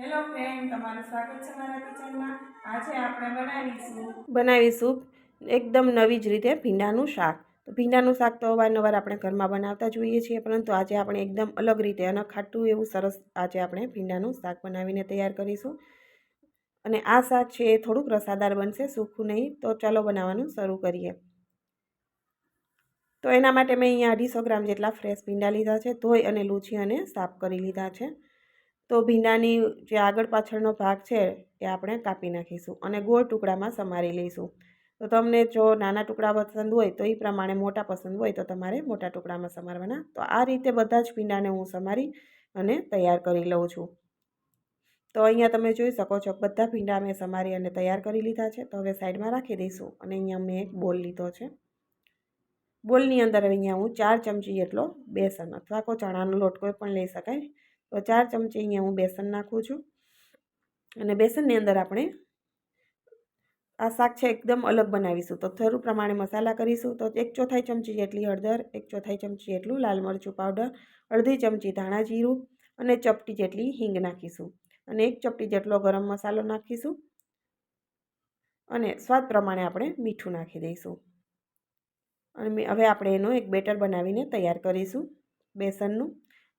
Hello friend તમારું સ્વાગત છે મારા કિચનમાં. આજે આપણે બનાવીશું બનાવીશું એકદમ નવી જ રીતે ભીંડાનું શાક. તો ભીંડાનું શાક તો અવારનવાર આપણે ઘરમાં બનાવતા જોઈએ છીએ, પરંતુ આજે આપણે એકદમ અલગ રીતે અને ખાટું એવું સરસ આજે આપણે ભીંડાનું શાક બનાવીને તૈયાર કરીશું. અને આ શાક છે એ થોડુંક રસાદાર બનશે સૂકું નહીં. તો ચાલો બનાવવાનું શરૂ કરીએ. તો એના માટે મેં અહીંયા અઢીસો ગ્રામ જેટલા ફ્રેશ ભીંડા લીધા છે, ધોઈ અને લૂછી અને સાફ કરી લીધા છે. તો ભીંડાની જે આગળ પાછળનો ભાગ છે એ આપણે કાપી નાખીશું અને ગોળ ટુકડામાં સમારી લઈશું. તો તમને જો નાના ટુકડા પસંદ હોય તો એ પ્રમાણે મોટા પસંદ હોય તો તમારે મોટા ટુકડામાં સમારવાના. તો આ રીતે બધા જ ભીંડાને હું સમારી અને તૈયાર કરી લઉં છું. તો અહીંયા તમે જોઈ શકો છો બધા ભીંડા મેં સમારી અને તૈયાર કરી લીધા છે. તો હવે સાઈડમાં રાખી દઈશું અને અહીંયા મેં એક બોલ લીધો છે. બોલની અંદર અહીંયા હું ચાર ચમચી જેટલો બેસન અથવા કોઈ ચણાનો લોટ કોઈ પણ લઈ શકાય. તો ચાર ચમચી અહીંયા હું બેસન નાખું છું. અને બેસનની અંદર આપણે આ શાક છે એકદમ અલગ બનાવીશું. તો થોડું પ્રમાણે મસાલા કરીશું. તો એક ચોથાઈ ચમચી જેટલી હળદર, એક ચોથાઈ ચમચી જેટલું લાલ મરચું પાવડર અડધી ચમચી ધાણા જીરું અને ચપટી જેટલી હિંગ નાખીશું. અને એક ચપટી જેટલો ગરમ મસાલો નાખીશું. અને સ્વાદ પ્રમાણે આપણે મીઠું નાખી દઈશું. અને હવે આપણે એનો એક બેટર બનાવીને તૈયાર કરીશું બેસનનું.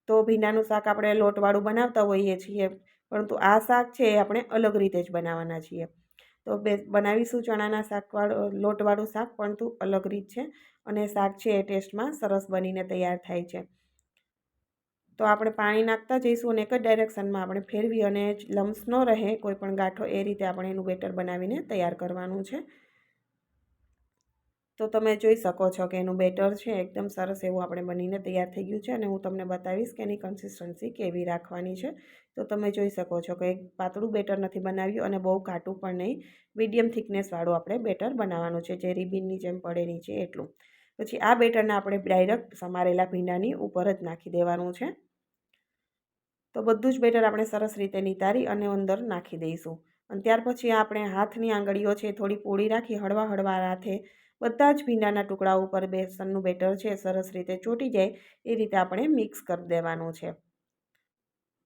તો ભીંડાનું શાક આપણે લોટવાળું બનાવતા હોઈએ છીએ, પરંતુ આ શાક છે એ આપણે અલગ રીતે જ બનાવવાના છીએ. તો બે, બનાવીશું ચણાના શાકવાળું, લોટવાળું શાક, પરંતુ અલગ રીત છે અને શાક છે એ ટેસ્ટમાં સરસ બનીને તૈયાર થાય છે. તો આપણે પાણી નાખતા જઈશું અને એક જ ડાયરેક્શનમાં આપણે ફેરવી અને લમ્સ ન રહે, કોઈ પણ ગાંઠો એ રીતે આપણે એનું બેટર બનાવીને તૈયાર કરવાનું છે. તો તમે જોઈ શકો છો કે એનું બેટર છે, એકદમ સરસ એવું આપણે બનીને તૈયાર થઈ ગયું છે અને હું તમને બતાવીશ કે એની કન્સિસ્ટન્સી કેવી રાખવાની છે. તો તમે જોઈ શકો છો કે એક પાતળું બેટર નથી બનાવ્યું અને બહુ કાટું પણ નહીં. મીડિયમ થિકનેસવાળું આપણે બેટર બનાવવાનું છે, જે રીબીનની જેમ પડે નીચે એટલું. પછી આ બેટરને આપણે ડાયરેક્ટ સમારેલા ભીંડાની ઉપર જ નાખી દેવાનું છે. તો બધું જ બેટર આપણે સરસ રીતે નિતારી અને અંદર નાખી દઈશું. અને ત્યાર પછી આપણે હાથની આંગળીઓ છે થોડી પોળી રાખી હળવા હળવા હાથે બધા જ ભીંડાના ટુકડા ઉપર બેસનનું બેટર છે, સરસ રીતે ચોટી જાય, એ રીતે આપણે મિક્સ કરી દેવાનું છે.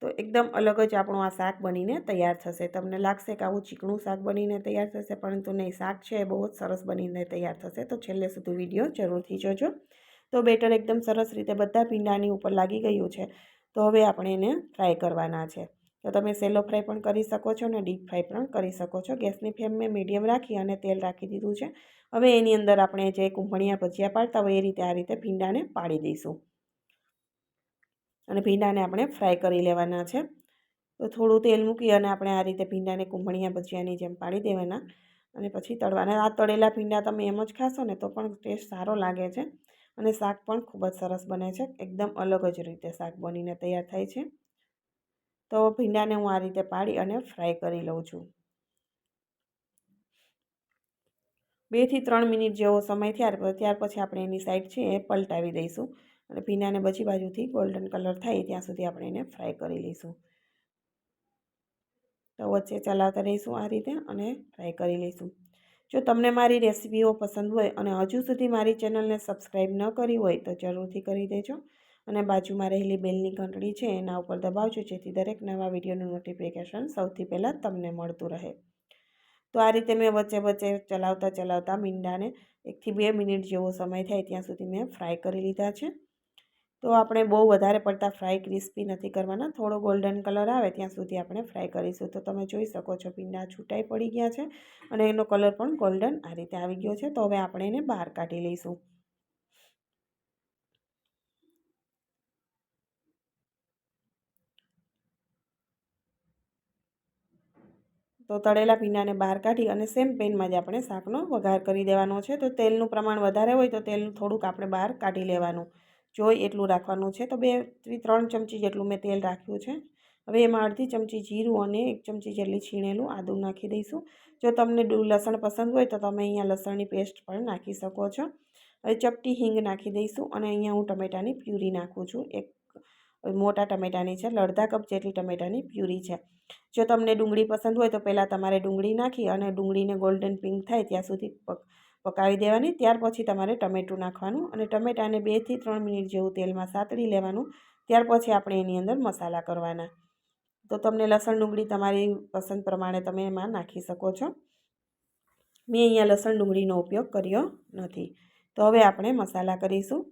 તો એકદમ અલગ જ આપણું આ શાક બનીને તૈયાર થશે. તમને લાગશે કે આવું ચીકણું શાક બનીને તૈયાર થશે, પરંતુ નહીં, શાક છે એ બહુ જ સરસ બનીને તૈયાર થશે. તો છેલ્લે સુધી વીડિયો જરૂરથી જોજો. તો બેટર એકદમ સરસ રીતે બધા ભીંડાની ઉપર લાગી ગયું છે. તો હવે આપણે એને ફ્રાય કરવાના છે. તો તમે સેલો ફ્રાય પણ કરી શકો છો અને ડીપ ફ્રાય પણ કરી શકો છો. ગેસની ફ્લેમ મેં મીડિયમ રાખી અને તેલ રાખી દીધું છે. હવે એની અંદર આપણે જે કુંભણિયા ભજીયા પાડતા હોય એ રીતે આ રીતે ભીંડાને પાડી દઈશું. અને ભીંડાને આપણે ફ્રાય કરી લેવાના છે. તો થોડું તેલ મૂકી અને આપણે આ રીતે ભીંડાને કુંભણિયા ભજીયાની જેમ પાડી દેવાના. અને પછી તળવાના, આ તળેલા ભીંડા તમે એમ જ ખાશો ને તો પણ ટેસ્ટ સારો લાગે છે. અને શાક પણ ખૂબ જ સરસ બને છે. એકદમ અલગ જ રીતે શાક બનીને તૈયાર થાય છે. તો ભીંડાને હું આ રીતે પાડી અને ફ્રાય કરી લઉં છું. બેથી ત્રણ મિનિટ જેવો સમય થયા, ત્યાર પછી આપણે એની સાઈડ છે એ પલટાવી દઈશું અને ભીંડાને બધી બાજુથી ગોલ્ડન કલર થાય ત્યાં સુધી આપણે એને ફ્રાય કરી લઈશું. તો વચ્ચે ચલાવતા રહીશું આ રીતે અને ફ્રાય કરી લઈશું. જો તમને મારી રેસીપીઓ પસંદ હોય અને હજુ સુધી મારી ચેનલને સબસ્ક્રાઈબ ન કરી હોય તો જરૂરથી કરી દેજો. અને બાજુમાં રહેલી બેલની ઘંટડી છે, એના ઉપર દબાવજો, જેથી દરેક નવા વિડીયોનું નોટિફિકેશન સૌથી પહેલાં તમને મળતું રહે. તો આ રીતે મેં વચ્ચે વચ્ચે ચલાવતા ચલાવતા મીંડાને એકથી બે મિનિટ જેવો સમય થાય ત્યાં સુધી મેં ફ્રાય કરી લીધા છે. તો આપણે બહુ વધારે પડતા ફ્રાય ક્રિસ્પી નથી કરવાના, થોડો ગોલ્ડન કલર આવે ત્યાં સુધી આપણે ફ્રાય કરીશું. તો તમે જોઈ શકો છો ભીંડા છૂટાઈ પડી ગયા છે અને એનો કલર પણ ગોલ્ડન આ રીતે આવી ગયો છે. તો હવે આપણે એને બહાર કાઢી લઈશું. તો તળેલા ભીંડાને બહાર કાઢી અને સેમ પેનમાં જ આપણે શાકનો વઘાર કરી દેવાનો છે. તો તેલનું પ્રમાણ વધારે હોય તો તેલનું થોડુંક આપણે બહાર કાઢી લેવાનું. જોઈ એટલું રાખવાનું છે. તો બે ત્રણ ચમચી જેટલું મેં તેલ રાખ્યું છે. હવે એમાં અડધી ચમચી જીરું અને એક ચમચી જેટલી છીણેલું આદું નાખી દઈશું. જો તમને લસણ પસંદ હોય તો તમે અહીંયા લસણની પેસ્ટ પણ નાખી શકો છો. હવે ચપટી હિંગ નાખી દઈશું અને અહીંયા હું ટમેટાની પ્યુરી નાખું છું. એક મોટા ટમેટાની છે, અડધા કપ જેટલી ટમેટાની પ્યુરી છે. જો તમને ડુંગળી પસંદ હોય તો પહેલાં તમારે ડુંગળી નાખી અને ડુંગળીને ગોલ્ડન પિંક થાય ત્યાં સુધી પકાવી દેવાની. ત્યાર પછી તમારે ટમેટું નાખવાનું અને ટમેટાને બેથી ત્રણ મિનિટ જેવું તેલમાં સાતળી લેવાનું. ત્યાર પછી આપણે એની અંદર મસાલા કરવાના. તો તમને લસણ ડુંગળી તમારી પસંદ પ્રમાણે તમે એમાં નાખી શકો છો. મેં અહીંયા લસણ ડુંગળીનો ઉપયોગ કર્યો નથી. તો હવે આપણે મસાલા કરીશું.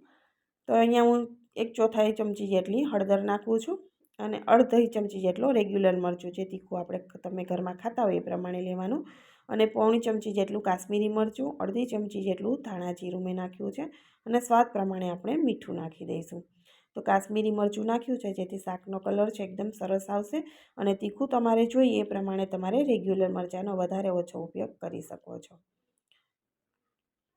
તો અહીંયા હું એક ચોથાઈ ચમચી જેટલી હળદર નાખું છું અને અડધી ચમચી જેટલો રેગ્યુલર મરચું જે તીખું આપણે તમે ઘરમાં ખાતા હોય એ પ્રમાણે લેવાનું. અને પોણી ચમચી જેટલું કાશ્મીરી મરચું, અડધી ચમચી જેટલું ધાણા જીરું મેં નાખ્યું છે અને સ્વાદ પ્રમાણે આપણે મીઠું નાખી દઈશું. તો કાશ્મીરી મરચું નાખ્યું છે, જેથી શાકનો કલર છે એકદમ સરસ આવશે અને તીખું તમારે જોઈએ એ પ્રમાણે તમારે રેગ્યુલર મરચાંનો વધારે ઓછો ઉપયોગ કરી શકો છો.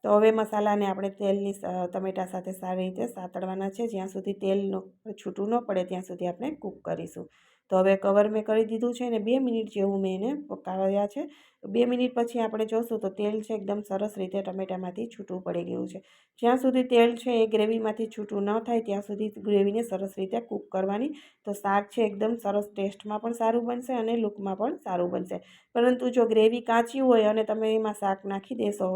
તો હવે મસાલાને આપણે તેલની ટમેટા સાથે સારી રીતે સાતળવાના છે. જ્યાં સુધી તેલનો છૂટું ન પડે ત્યાં સુધી આપણે કૂક કરીશું. તો હવે કવર મેં કરી દીધું છે અને બે મિનિટ જેવું મેં એને પકાવ્યા છે. બે મિનિટ પછી આપણે જોશું તો તેલ છે એકદમ સરસ રીતે ટમેટામાંથી છૂટું પડી ગયું છે. જ્યાં સુધી તેલ છે એ ગ્રેવીમાંથી છૂટું ન થાય ત્યાં સુધી ગ્રેવીને સરસ રીતે કૂક કરવાની. તો શાક છે એકદમ સરસ ટેસ્ટમાં પણ સારું બનશે અને લુકમાં પણ સારું બનશે. પરંતુ જો ગ્રેવી કાચી હોય અને તમે એમાં શાક નાખી દેશો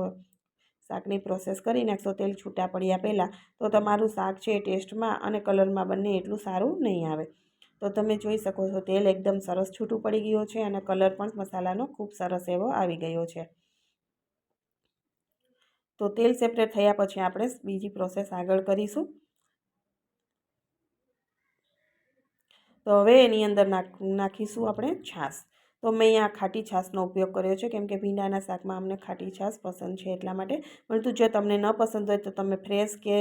શાકની પ્રોસેસ કરી નાખશો તેલ છૂટા પડ્યા પહેલાં તો તમારું શાક છે ટેસ્ટમાં અને કલરમાં બંને એટલું સારું નહીં આવે. તો તમે જોઈ શકો છો તેલ એકદમ સરસ છૂટું પડી ગયું છે અને કલર પણ મસાલાનો ખૂબ સરસ એવો આવી ગયો છે. તો તેલ સેપરેટ થયા પછી આપણે બીજી પ્રોસેસ આગળ કરીશું. તો હવે એની અંદર નાખ, નાખીશું આપણે છાશ. તો મેં અહીંયા ખાટી છાશનો ઉપયોગ કર્યો છે, કેમ કે ભીંડાના શાકમાં અમને ખાટી છાશ પસંદ છે એટલા માટે. પરંતુ જો તમને ન પસંદ હોય તો તમે ફ્રેશ કે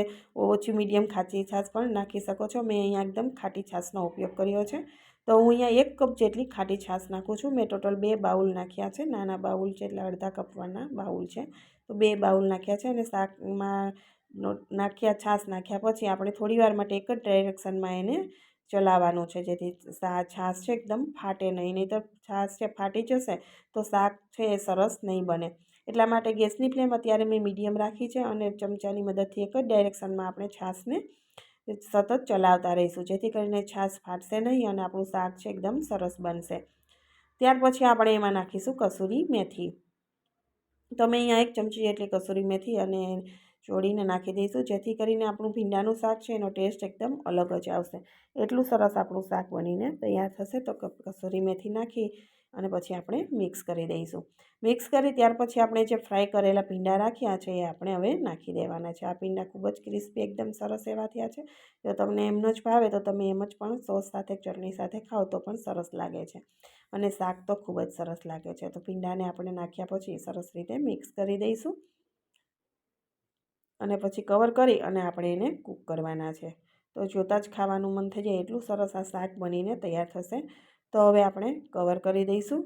ઓછી મીડિયમ ખાટી છાશ પણ નાખી શકો છો. મેં અહીંયા એકદમ ખાટી છાશનો ઉપયોગ કર્યો છે. તો હું અહીંયા એક કપ જેટલી ખાટી છાશ નાખું છું. મેં ટોટલ બે બાઉલ નાખ્યા છે. નાના બાઉલ છે એટલે અડધા કપવાના બાઉલ છે. તો બે બાઉલ નાખ્યા છે અને શાકમાં નાખ્યા છાશ નાખ્યા પછી આપણે થોડીવાર માટે એક જ ડાયરેક્શનમાં એને ચલાવવાનું છે. જેથી છાશ છે એકદમ ફાટે નહીં. નહીં તો છાશ છે, ફાટી જશે તો શાક છે એ સરસ નહીં બને. એટલા માટે ગેસની ફ્લેમ અત્યારે મેં મીડિયમ રાખી છે અને ચમચાની મદદથી એક જ ડાયરેક્શનમાં આપણે છાશને સતત ચલાવતા રહીશું. જેથી કરીને છાશ ફાટશે નહીં અને આપણું શાક છે એકદમ સરસ બનશે. ત્યાર પછી આપણે એમાં નાખીશું કસૂરી મેથી. તો મેં અહીંયા એક ચમચી જેટલી કસૂરી મેથી અને ચોળીને નાખી દઈશું. જેથી કરીને આપણું ભીંડાનું શાક છે એનો ટેસ્ટ એકદમ અલગ જ આવશે. એટલું સરસ આપણું શાક બનીને તૈયાર થશે. તો કસૂરી મેથી નાખી અને પછી આપણે મિક્સ કરી દઈશું. મિક્સ કરી ત્યાર પછી આપણે જે ફ્રાય કરેલા ભીંડા રાખ્યા છે એ આપણે હવે નાખી દેવાના છે. આ ભીંડા ખૂબ જ ક્રિસ્પી, એકદમ સરસ એવા થયા છે. જો તમને એમનો જ ભાવે તો તમે એમ જ પણ સોસ સાથે, ચટણી સાથે ખાઓ તો પણ સરસ લાગે છે. અને શાક તો ખૂબ જ સરસ લાગે છે. તો ભીંડાને આપણે નાખ્યા પછી સરસ રીતે મિક્સ કરી દઈશું. અને પછી કવર કરી અને આપણે એને કૂક કરવાના છે. તો જોતાં જ ખાવાનું મન થઈ જાય એટલું સરસ આ શાક બનીને તૈયાર થશે. તો હવે આપણે કવર કરી દઈશું.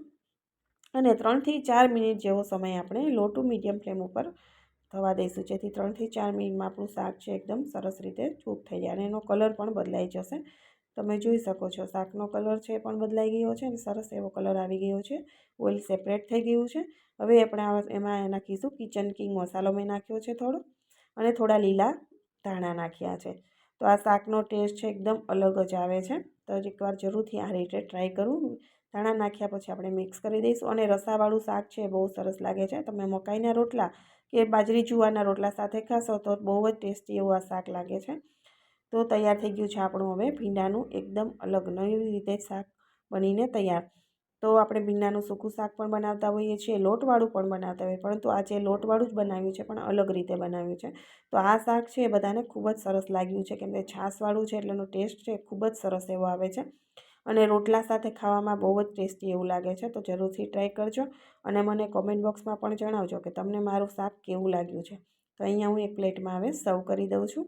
અને ત્રણથી ચાર મિનિટ જેવો સમય આપણે લો ટુ મીડિયમ ફ્લેમ ઉપર થવા દઈશું. જેથી ત્રણથી ચાર મિનિટમાં આપણું શાક છે એકદમ સરસ રીતે ચૂપ થઈ જાય અને એનો કલર પણ બદલાઈ જશે. તમે જોઈ શકો છો શાકનો કલર છે પણ બદલાઈ ગયો છે અને સરસ એવો કલર આવી ગયો છે. ઓઇલ સેપરેટ થઈ ગયું છે. હવે આપણે એમાં નાખીશું કિચન કિંગ મસાલો મેં નાખ્યો છે થોડો. અને થોડા લીલા ધાણા નાખ્યા છે. તો આ શાકનો ટેસ્ટ છે એકદમ અલગ જ આવે છે. તો એકવાર જરૂરથી આ રીતે ટ્રાય કરું. ધાણા નાખ્યા પછી આપણે મિક્સ કરી દઈશું અને રસાવાળું શાક છે બહુ સરસ લાગે છે. તમે મકાઈના રોટલા કે બાજરી જુવારના રોટલા સાથે ખાશો તો બહુ જ ટેસ્ટી એવું આ શાક લાગે છે. તો તૈયાર થઈ ગયું છે આપણું હવે ભીંડાનું એકદમ અલગ નવી રીતે શાક બનીને તૈયાર. તો આપણે ભીંડાનું સૂકું શાક પણ બનાવતા હોઈએ છીએ, લોટવાળું પણ બનાવતા હોઈએ પરંતુ આજે લોટવાળું જ બનાવ્યું છે પણ અલગ રીતે બનાવ્યું છે. તો આ શાક છે એ બધાને ખૂબ જ સરસ લાગ્યું છે, કેમ કે છાશવાળું છે એટલેનો ટેસ્ટ છે ખૂબ જ સરસ એવો આવે છે. અને રોટલા સાથે ખાવામાં બહુ જ ટેસ્ટી એવું લાગે છે, તો જરૂરથી ટ્રાય કરજો અને મને કોમેન્ટ બોક્સમાં પણ જણાવજો કે તમને મારું શાક કેવું લાગ્યું છે. તો અહીંયા હું એક પ્લેટમાં હવે સર્વ કરી દઉં છું.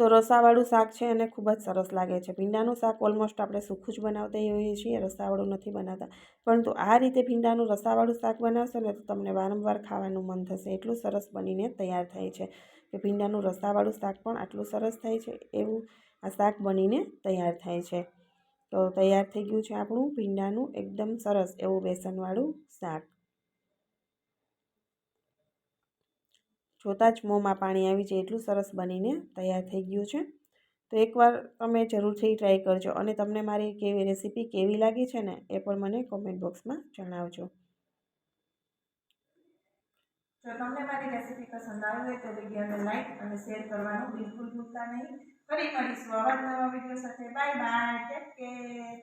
તો રસાવાળું શાક છે અને ખૂબ જ સરસ લાગે છે. ભીંડાનું શાક ઓલમોસ્ટ આપણે સૂખું જ બનાવતા હોઈએ છીએ, રસાવાળું નથી બનાવતા. પરંતુ આ રીતે ભીંડાનું રસાવાળું શાક બનાવશો ને તો તમને વારંવાર ખાવાનું મન થશે. એટલું સરસ બનીને તૈયાર થાય છે કે ભીંડાનું રસાવાળું શાક પણ આટલું સરસ થાય છે એવું આ શાક બનીને તૈયાર થાય છે. તો તૈયાર થઈ ગયું છે આપણું ભીંડાનું એકદમ સરસ એવું બેસનવાળું શાક. જોતાં જ મોંમાં પાણી આવી જાય એટલું સરસ બનીને તૈયાર થઈ ગયું છે. તો એકવાર તમે જરૂરથી ટ્રાય કરજો અને તમને મારી કેવી રેસીપી કેવી લાગી છે ને એ પણ મને કોમેન્ટ બોક્સમાં જણાવજો. જો તમને મારી રેસીપી પસંદ આવી હોય તો વિડીયોને લાઈક અને શેર કરવાનું બિલકુલ ભૂલતા નહીં. ફરી મળીશું આવા નવા વીડિયો સાથે. Bye bye take care